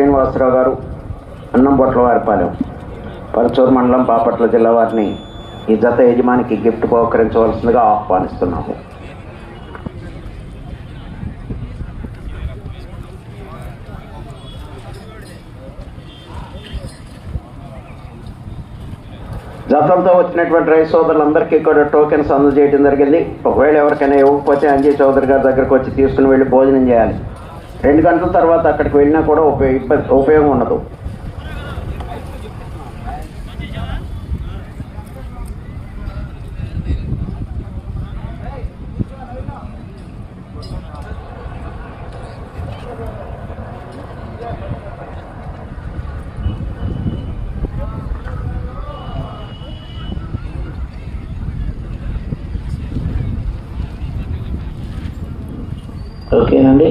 శ్రీనివాసరావు గారు అన్నంబొట్ల వారిపాలెం. పరచూరు మండలం బాపట్ల జిల్లా వారిని ఈ జత యజమానికి గిఫ్ట్ బహుకరించవలసిందిగా ఆహ్వానిస్తున్నాము. జతంతో వచ్చినటువంటి రైతు సోదరులందరికీ కూడా టోకెన్స్ అందజేయడం జరిగింది. ఒకవేళ ఎవరికైనా ఇవ్వకపోతే అంజయ్ చౌదరి గారి దగ్గరకు వచ్చి తీసుకుని వెళ్ళి భోజనం చేయాలి. రెండు గంటల తర్వాత అక్కడికి వెళ్ళినా కూడా ఉపయోగ ఉపయోగం ఉండదు. ఓకేనండి.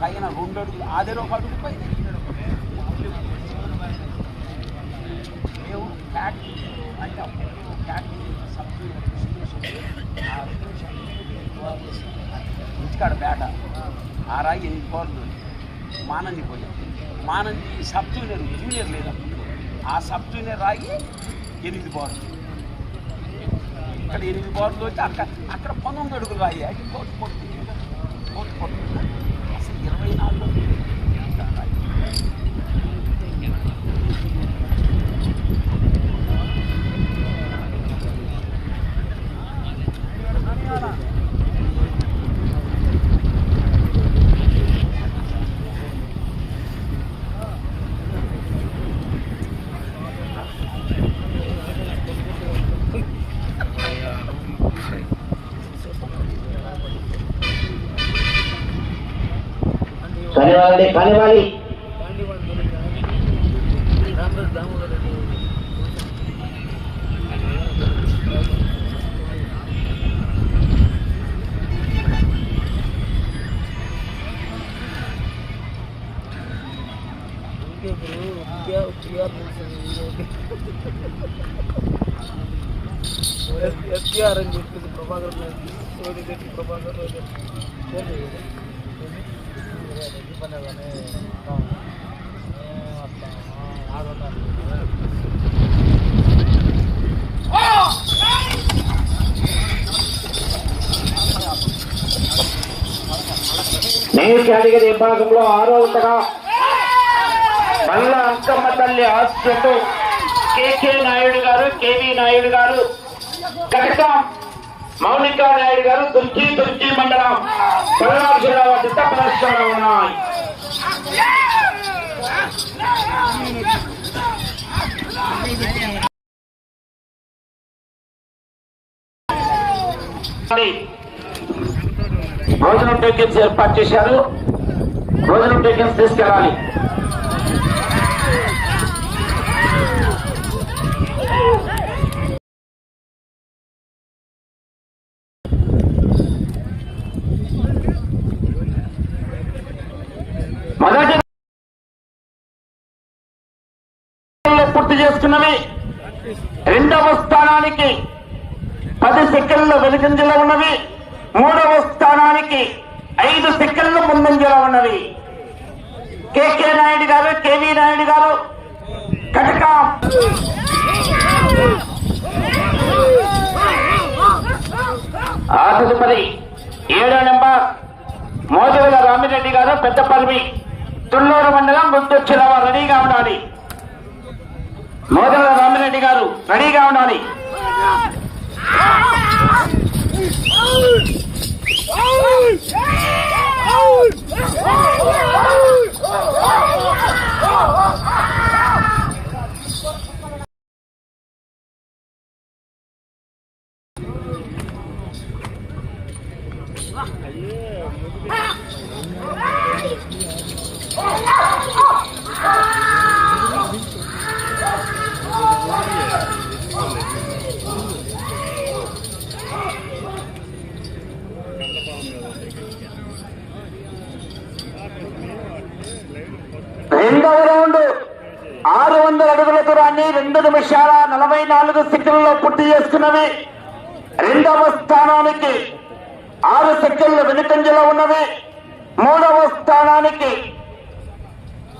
పైన రెండు అడుగులు అదే ఒక అడుగు పైన మేము ఫ్యాక్టరీ అంటే అప్పుడు ఫ్యాక్టరీ సబ్సిడీ ఇంటికాడ బేట. ఆ రాయి ఎనిమిది కోర్లు మానంది పోయాం. మానంది సబ్ జూనియర్ జూనియర్ లేదు ఆ సబ్ జూనియర్ రాయి ఎనిమిది బార్లు ఇక్కడ ఎనిమిది బార్లు వచ్చి అక్కడ అక్కడ పంతొమ్మిది అడుగులు రాయి. అది కోటి కొట్టు కోటి కొట్టు balik, pada balik. నేను కేటగిరీ విభాగంలో ఆరో ఉండగా మల్ల అంకమ్మ తల్లి ఆశతో కేకే నాయుడు గారు కేవీ నాయుడు గారు కనుక మౌనికా నాయుడు గారు దుర్చి దుర్చి మండలం పల్నాడు జిల్లా వారి చిత్త ప్రదర్శనలో ఉన్నాయి. భోజనం టోకెన్స్ ఏర్పాటు చేశారు. భోజనం టోకెన్స్ తీసుకెళ్ళాలి. పూర్తి చేసుకున్నవి. రెండవ స్థానానికి పది సెకండ్ల జిల్లా ఉన్నవి. మూడవ స్థానానికి ఐదు సెకండ్లు ముందంజలో ఉన్నవి. కేకే నాయుడు గారు కేవీ నాయుడు గారు కటకా. ఆ తదుపరి ఏడో నెంబర్. మోజుల రామిరెడ్డి గారు పెద్దపల్లి తుళ్ళూరు మండలం గుంటూరు వారు రెడీగా ఉండాలి. మోదల రామిరెడ్డి గారు రెడీగా ఉండాలి. రెండవ పూర్తి రెండవ స్థానానికి ఆరు సెకండ్లు వెనుకంజలో ఉన్నవి మూడవ స్థానానికి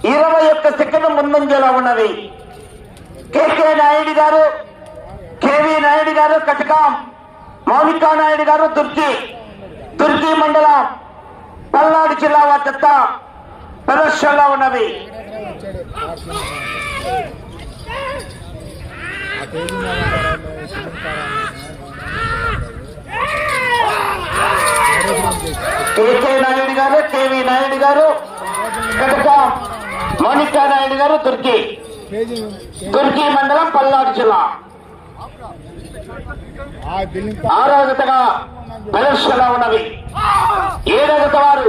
ఇరవై ఒక్క సెకండ్ ముందంజలో ఉన్నవి కేకే నాయుడు గారు కేవి నాయుడు గారు కటకాం మౌనికా నాయుడు గారు దుర్గి దుర్గి మండలం పల్నాడు జిల్లా వద్ద ప్రదర్శనలో ఉన్నవి కేకే నాయుడు గారు కేవీ నాయుడు గారు కనుక మౌనికా నాయుడు గారు దుర్గి. దుర్గి మండలం పల్నాడు జిల్లా. ఆ బిల్డింగ్ ఆరో జతగా ప్రదర్శనలో ఉన్నవి. ఏడో జత వారు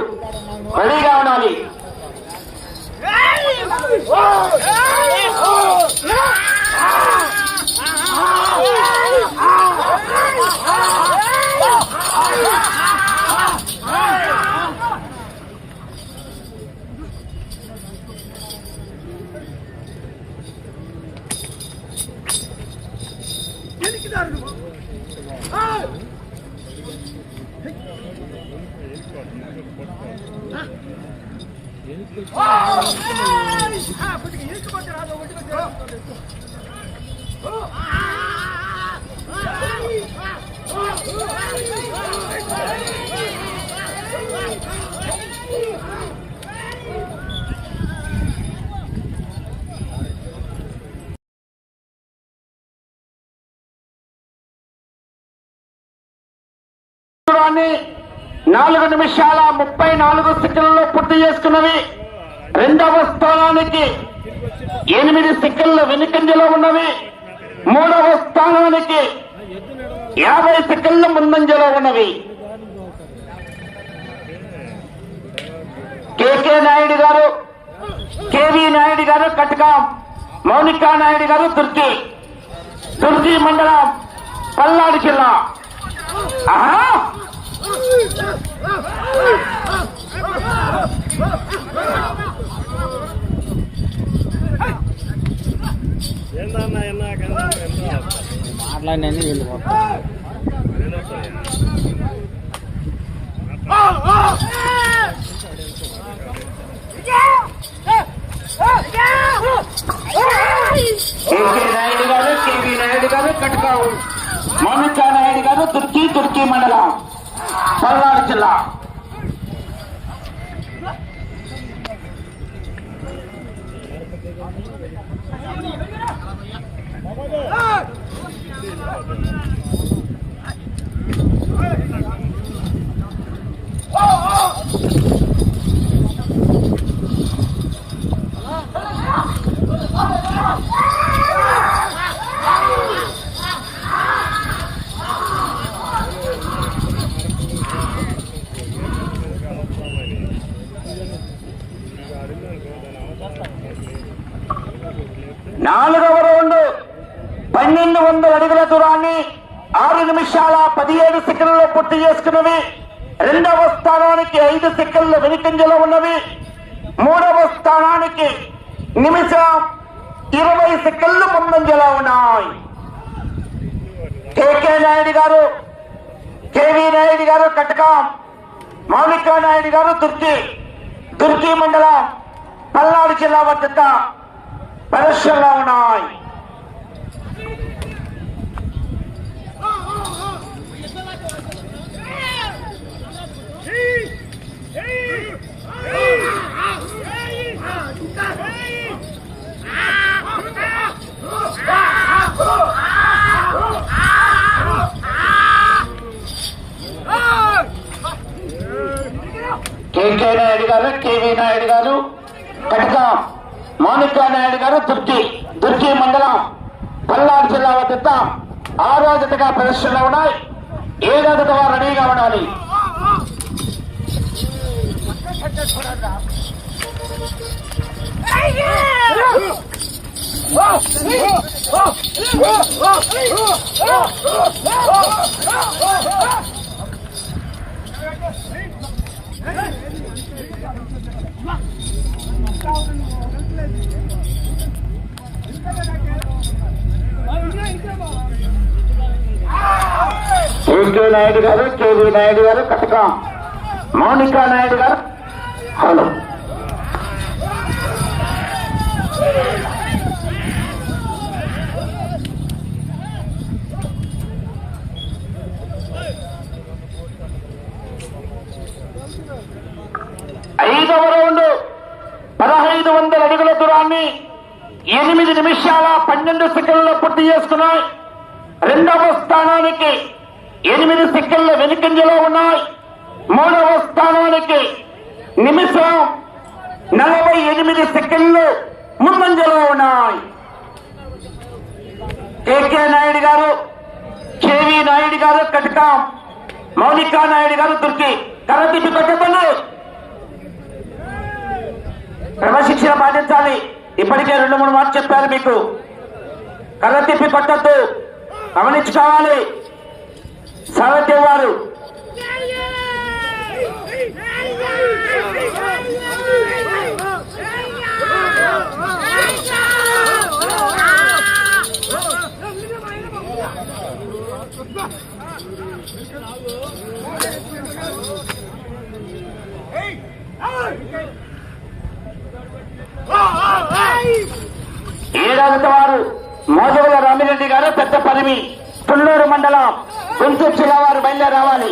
రెడీగా ఉండాలి. 아! దూరాన్ని నాలుగు నిమిషాల ముప్పై నాలుగు సెకండ్లలో పూర్తి చేసుకున్నవి రెండవ స్థానానికి ఎనిమిది సెకండ్ల వెనుకంజలో ఉన్నవి మూడవ స్థానానికి యాభై సెకండ్ల ముందంజలో ఉన్నవి కేకే నాయుడు గారు కేవి నాయుడు గారు కటకం మౌనికా నాయుడు గారు దుర్గి దుర్గి మండలం పల్నాడు జిల్లా. ఆహా! మాట్లాడినని వెళ్ళిపోతా కేకే నాయుడు గారు కేవి నాయుడు గారు కటకావు మౌనికా నాయుడు గారు తుర్కీ తుర్కీ మండలం పల్నాడు జిల్లా నాలుగవ రౌండ్. పన్నెండు వందల అడుగుల దూరాన్ని ఆరు నిమిషాల పదిహేడు సెకండ్లలో పూర్తి చేసుకున్నవి. రెండవ స్థానానికి ఐదు సెకండ్ల వెనుకంజలో ఉన్నవి. మూడవ స్థానానికి నిమిషం ఇరవై సెకండ్లు ముందంజలో ఉన్నాయి. కేకే నాయుడు గారు కేవీ నాయుడు గారు కటకం మౌలికా నాయుడు గారు దుర్గి దుర్గి మండలం పల్నాడు జిల్లా వద్ద ప్రదర్శనలో ఉన్నాయి కేకే నాయుడు గారు కేవీ నాయుడు గారు కటకం నాయుడు గారు దుర్గి తుర్కి మండలం పల్నాడు జిల్లా వద్ద ఆరో జతగా ప్రదర్శనలో ఉన్నాయి. ఏడో జత వారు రెడీగా ఉండాలి? కేకే నాయుడు గారు కేవీ నాయుడు గారు కటకం. మౌనికా నాయుడు గారు హలో ఐదవ రౌండ్ పదహైదు వందల అడుగుల దూరాన్ని ఎనిమిది నిమిషాల పన్నెండు సెకండ్లు పూర్తి చేసుకున్నాయి. రెండవ స్థానానికి ఎనిమిది సెకండ్ల వెనుకంజలో ఉన్నాయి. మూడవ స్థానానికి నిమిషం నలభై ఎనిమిది సెకండ్లు ముందంజలో ఉన్నాయి. కేకే నాయుడు గారు కేవీ నాయుడు గారు కటకం మౌనికా నాయుడు గారు దుర్కి కరతిప్పి కొట్టబడి క్రమశిక్షణ పాటించాలి. ఇప్పటికే రెండు మూడు మాటలు చెప్పారు మీకు కర్ర తిప్పి కొట్టద్దు గమనించుకోవాలి సారథ్యం వారు ఏడాది వారు మోజగుల రామిరెడ్డి గారు పెద్ద పరిమి. తుళ్ళూరు మండలం గుంటూరు జిల్లా వారు బయలుదేరి రావాలి.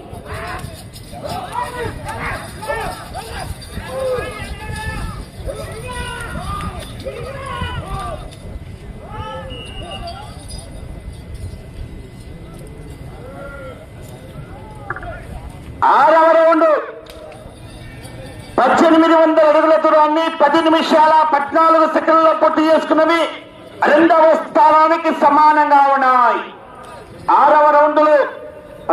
ఆరవ రౌండ్ పద్దెనిమిది వందల అడుగుల దూరాన్ని పది నిమిషాల పద్నాలుగు సెకండ్లో పొట్టు చేసుకున్నవి రెండవ స్థానానికి సమానంగా ఉన్నాయి. ఆరవ రౌండ్లు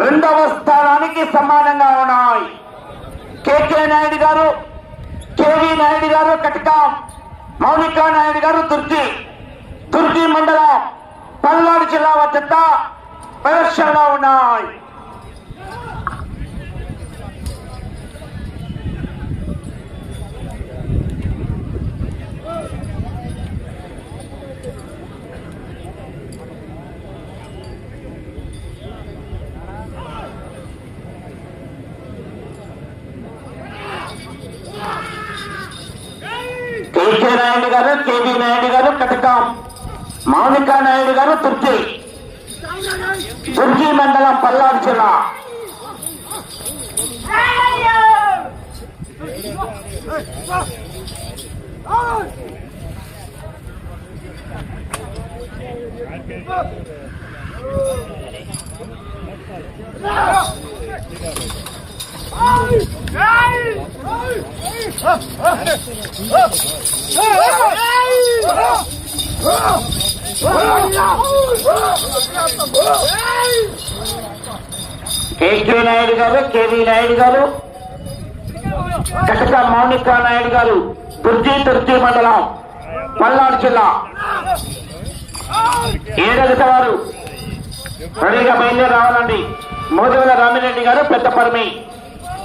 రెండవ స్థానానికి సమానంగా ఉన్నాయి. కేకే నాయుడు గారు కేవీ నాయుడు గారు కటకం మౌనికా నాయుడు గారు దుర్గి దుర్గి మండలం పల్నాడు జిల్లా వద్ద ప్రదర్శనలో ఉన్నాయి. నాయుడు గారు కేవీ నాయుడు గారు కటకం మౌనికా నాయుడు గారు తుర్కి తుర్కి మండలం పల్నాడు జిల్లా Hey! కేకే నాయుడు గారు కేవీ నాయుడు గారు కటక మౌనికా నాయుడు గారు దుర్జీ తుర్జీ మండలం పల్నాడు జిల్లా. ఏడగత వారు రెడీగా బయలుదేరి రావాలండి. మోదవల రామిరెడ్డి గారు పెద్దపరమి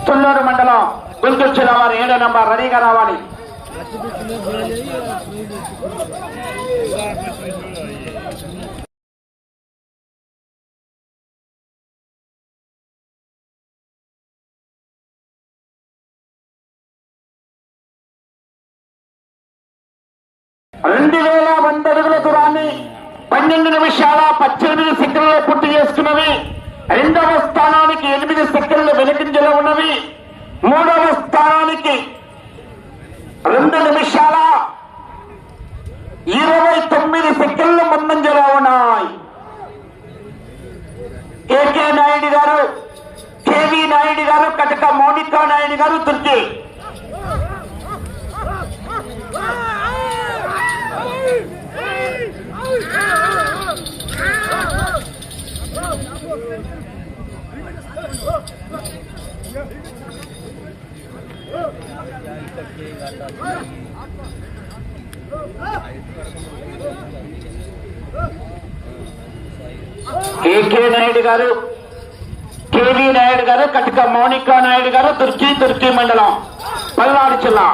తుల్లూరు మండలం గుంటూరు జిల్లా వారు ఏడో నంబర్ రెడీగా రావాలి రెండు వేల వంద అడుగుల దూరాన్ని పన్నెండు నిమిషాల పద్దెనిమిది సెకండ్లో పూర్తి చేసుకున్నవి. రెండవ స్థానానికి ఎనిమిది సెకండ్లు వెనుకంజలో ఉన్నవి. మూడవ స్థానానికి రెండు నిమిషాల ఇరవై తొమ్మిది సెకండ్లు ముందంజలో ఉన్నాయి. కేకే నాయుడు గారు కేవీ నాయుడు గారు కటక మౌనికా నాయుడు గారు తుర్కీ. నాయుడు గారు కేవీ నాయుడు గారు కటక మౌనికా నాయుడు గారు దుర్కి దుర్కి మండలం పల్నాడు జిల్లా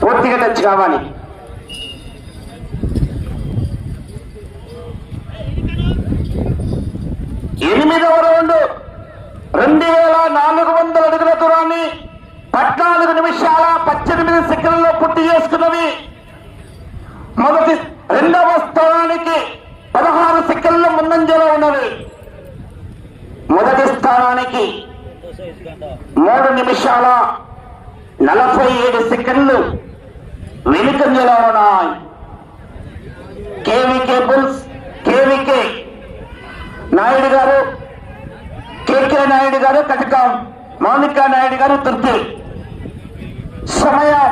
పూర్తిగా టచ్ కావాలి మొదటి రెండవ స్థానానికి పదహారు సెకండ్ల ముందంజలో ఉన్నది. మొదటి స్థానానికి మూడు నిమిషాల నలభై ఏడు సెకండ్లు వెనుకంజలో ఉన్నాయి. కేవీకే బుల్స్ కేవీకే నాయుడు గారు కేకే నాయుడు గారు కటకం మౌనికా నాయుడు గారు తృప్తి. సమయం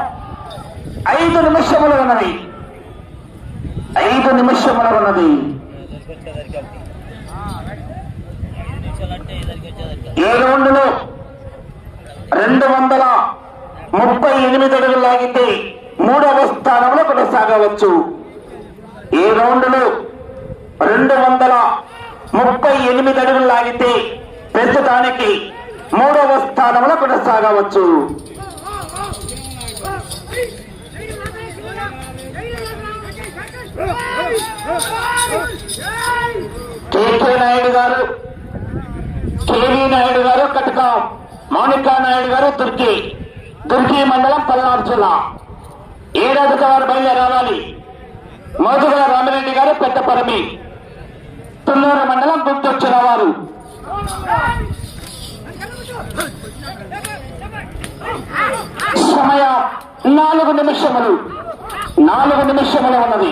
ఐదు నిమిషములు ఉన్నది. ఐదు నిమిషముల ఉన్నది ఈ రౌండ్లో రెండు వందల ముప్పై ఎనిమిది అడుగులు లాగితే మూడవ స్థానంలో కొనసాగవచ్చు. ఈ రౌండ్లో రెండు వందల ముప్పై ఎనిమిది అడుగులు లాగితే ప్రస్తుతానికి మూడవ స్థానంలో కొనసాగవచ్చు. కేకే నాయుడు గారు కేవీ నాయుడు గారు కటకం మౌనికా నాయుడు గారు దుర్గి దుర్గి మండలం పల్నాడు జిల్లా. ఏడాది వారు బయలుదేరి రావాలి మోదుగా రామిరెడ్డి గారు పెద్దపరమి. తుల్లూరు మండలం గుర్తొచ్చి వారు సమయం నాలుగు నిమిషములు. నాలుగు నిమిషములు ఉన్నది.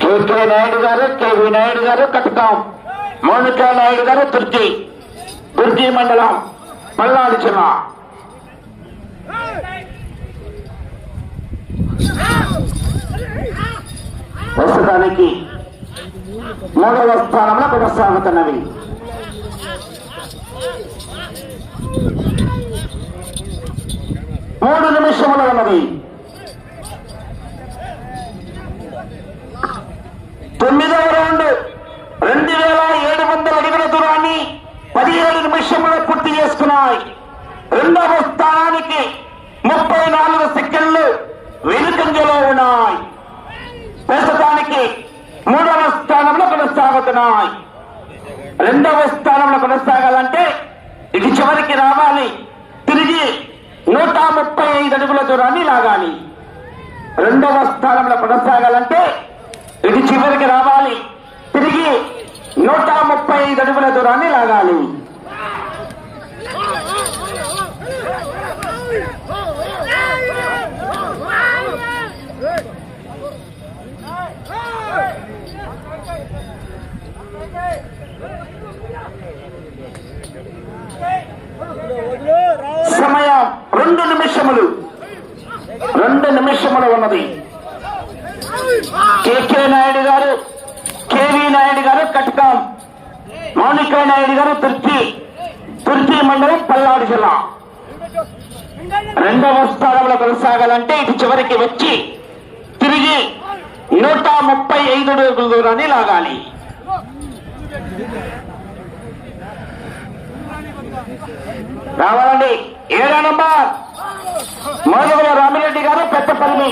కేకే నాయుడు గారు కేవీ నాయుడు గారు కటకం మౌనికా నాయుడు గారు తుర్జీ తుర్జీ మండలం పల్నాడు జిల్లా. ప్రస్తుతానికి మూడవ స్థానంలో కొనసాగుతున్నవి. మూడు నిమిషములు ఉన్నది. తొమ్మిదవ రౌండ్ రెండు వేల ఏడు వందల అడుగుల దూరాన్ని పదిహేడు నిమిషంలో పూర్తి చేసుకున్నాయి. రెండవ స్థానానికి ముప్పై నాలుగు సెకండ్లు వెనుకంజలో ఉన్నాయి. ప్రస్తుతానికి మూడవ స్థానంలో కొనసాగుతున్నాయి. రెండవ స్థానంలో కొనసాగాలంటే ఇది చివరికి రావాలి తిరిగి నూట ముప్పై ఐదు అడుగుల దూరాన్ని లాగాలి. రెండవ స్థానంలో కొనసాగాలంటే ఇది చివరికి రావాలి. తిరిగి నూట ముప్పై ఐదు అడుగుల దూరాన్ని లాగాలి సమయం రెండు నిమిషములు రెండు నిమిషములు ఉన్నది కేకే నాయుడు గారు కేవీ నాయుడు గారు కటకం మౌనికా నాయుడు గారు తుర్చి తుర్చి మండలం పల్నాడు జిల్లా. రెండవ స్థానంలో కొనసాగాలంటే ఇటు చివరికి వచ్చి తిరిగి నూట ముప్పై ఐదు అడుగుల దూరాన్ని లాగాలి. రావాలండి. ఏడో నంబర్. మోదగుల రామిరెడ్డి గారు పెద్దపల్లి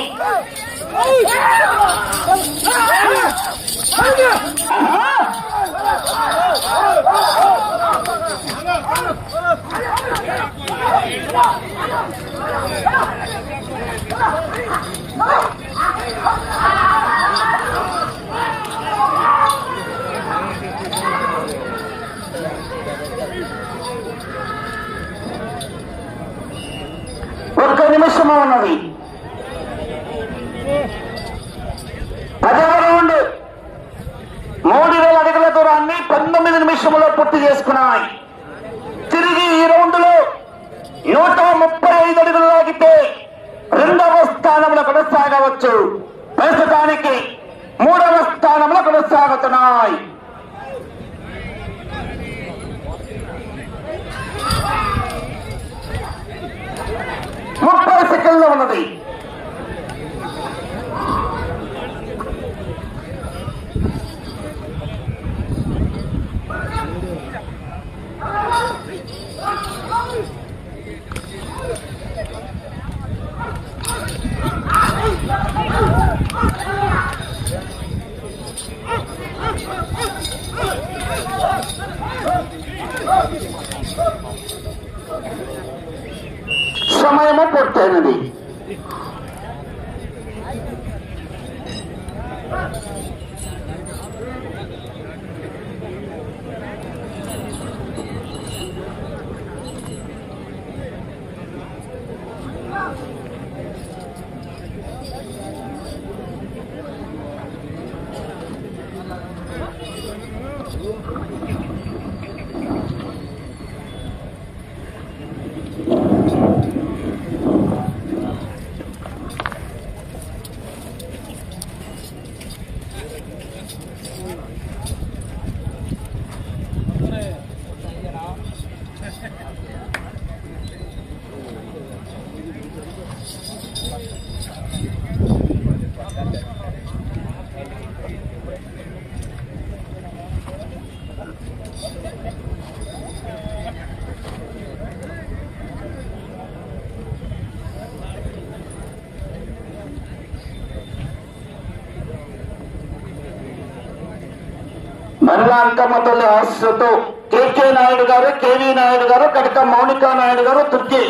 మరలాంకమ్మ తల్లి ఆశతో కేకే నాయుడు గారు కేవీ నాయుడు గారు కటక మౌనికా నాయుడు గారు తుర్కి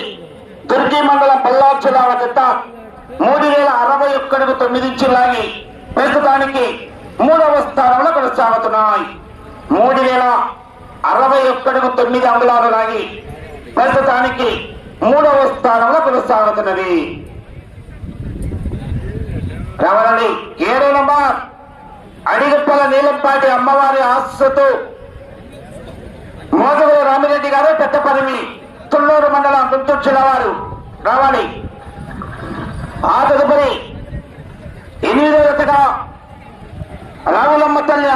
తుర్కి మండలం పల్లార్చుల జిల్లా గత మూడు వేల అరవై ఒక్కడుగు తొమ్మిది లాగి ప్రస్తుతానికి మూడవ స్థానంలో కొనసాగుతున్నాయి. మూడు వేల అరవై ఒక్కడుగు తొమ్మిది అంగుళాలు లాగి ప్రస్తుతానికి మూడవ స్థానంలో కొనసాగుతున్నది. రావాలని ఏడో నంబర్. అడిగుప్పల నీలంపాటి అమ్మవారి ఆశతో మోదగుల రామిరెడ్డి గారు పెద్దపరిమి తుళ్ళూరు మండలం గుంటూరు జిల్లా వారు. రావాలి. ఆ తదుపరి ఎనిమిదో జతగా రావులమ్మ తల్లి